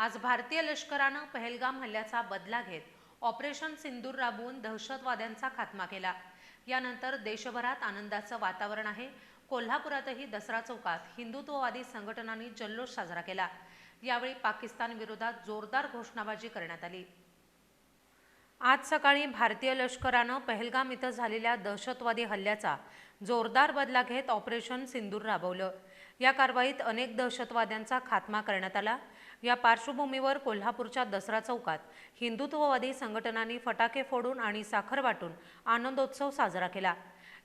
आज भारतीय लष्करानं पहलगाम हल्ल्याचा बदला घेत ऑपरेशन सिंदूर राबवून दहशतवाद्यांचा खात्मा केला. यानंतर देशभरात आनंदाचं वातावरण आहे. कोल्हापुरातही दसरा चौकात हिंदुत्ववादी संघटनांनी जल्लोष साजरा केला. यावेळी पाकिस्तान विरोधात जोरदार घोषणाबाजी करण्यात आली. आज सकाळी भारतीय लष्करानं पहलगाम इथं झालेल्या दहशतवादी हल्ल्याचा जोरदार बदला घेत ऑपरेशन सिंदूर राबवलं. या कारवाईत अनेक दहशतवाद्यांचा खात्मा करण्यात आला. या पार्श्वभूमीवर कोल्हापूरच्या दसरा चौकात हिंदुत्ववादी संघटनांनी फटाके फोडून आणि साखर वाटून आनंदोत्सव साजरा केला.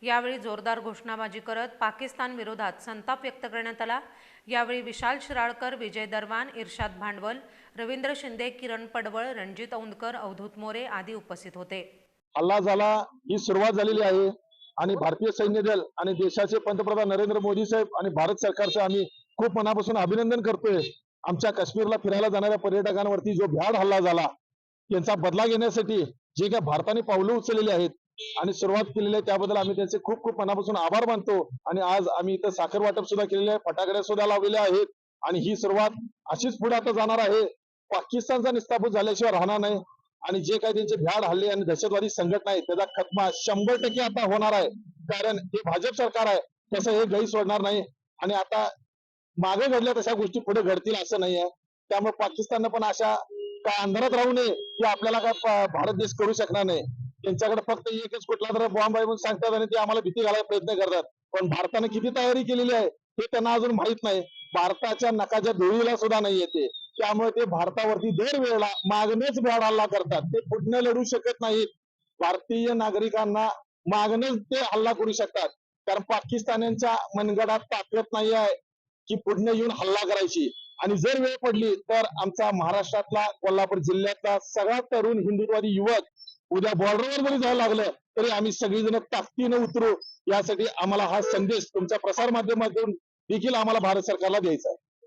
यावेळी जोरदार घोषणाबाजी करत पाकिस्तान विरोधात संताप व्यक्त करण्यात आला. यावेळी विशाल शिराळकर विजय दरवान इर्शाद भांडवल रवींद्र शिंदे किरण पडवळ रणजित औंदकर अवधूत मोरे आदी उपस्थित होते. हल्ला झाला ही सुरुवात झालेली आहे. आणि भारतीय सैन्य दल आणि देशाचे पंतप्रधान नरेंद्र मोदी साहेब आणि भारत सरकारचं आम्ही खूप मनापासून अभिनंदन करतोय. आमच्या काश्मीरला फिरायला जाणाऱ्या पर्यटकांवरती जो भ्याड हल्ला झाला त्यांचा बदला घेण्यासाठी जे काय भारताने पावलं उचललेली आहेत आणि सुरुवात केलेली आहे त्याबद्दल आम्ही त्यांचे खूप खूप मनापासून आभार मानतो. आणि आज आम्ही इथं साखर वाटप सुद्धा केलेले आहे फटाकड्या सुद्धा लावलेल्या आहेत. आणि ही सुरुवात अशीच पुढे आता जाणार आहे. पाकिस्तानचा निस्तापूत झाल्याशिवाय राहणार नाही. आणि जे काही त्यांचे भ्याड हल्ले आणि दहशतवादी संघटना आहे त्याचा खतमा शंभर टक्के आता होणार आहे. कारण हे भाजप सरकार आहे तसं हे गै सोडणार नाही. आणि आता मागे घडल्या तशा गोष्टी पुढे घडतील असं नाही आहे. त्यामुळे पाकिस्ताननं पण अशा काय अंधारात राहू नये की आपल्याला काय भारत देश करू शकणार नाही. त्यांच्याकडे फक्त एकच कुठला तर बॉम्ब आहे म्हणून सांगतात आणि ते आम्हाला भीती घालायला प्रयत्न करतात. पण भारताने किती तयारी केलेली आहे हे त्यांना अजून माहीत नाही. भारताच्या नकाच्या धुळीला सुद्धा नाही येते. त्यामुळे ते भारतावरती दर वेळेला मागणेच हल्ला करतात. ते पुढनं लढू शकत नाहीत. भारतीय नागरिकांना मागणेच ते हल्ला करू शकतात. कारण पाकिस्तान्यांच्या मनगडात ताकद नाही आहे की पुढने येऊन हल्ला करायची. आणि जर वेळ पडली तर आमचा महाराष्ट्रातला कोल्हापूर जिल्ह्यातला सगळा तरुण हिंदुत्वादी युवक उद्या बॉर्डरवर जरी जायला लागलं तरी आम्ही सगळीजण ताकदीनं उतरू. यासाठी आम्हाला हा संदेश तुमच्या प्रसार माध्यमातून देखील आम्हाला भारत सरकारला द्यायचा आहे.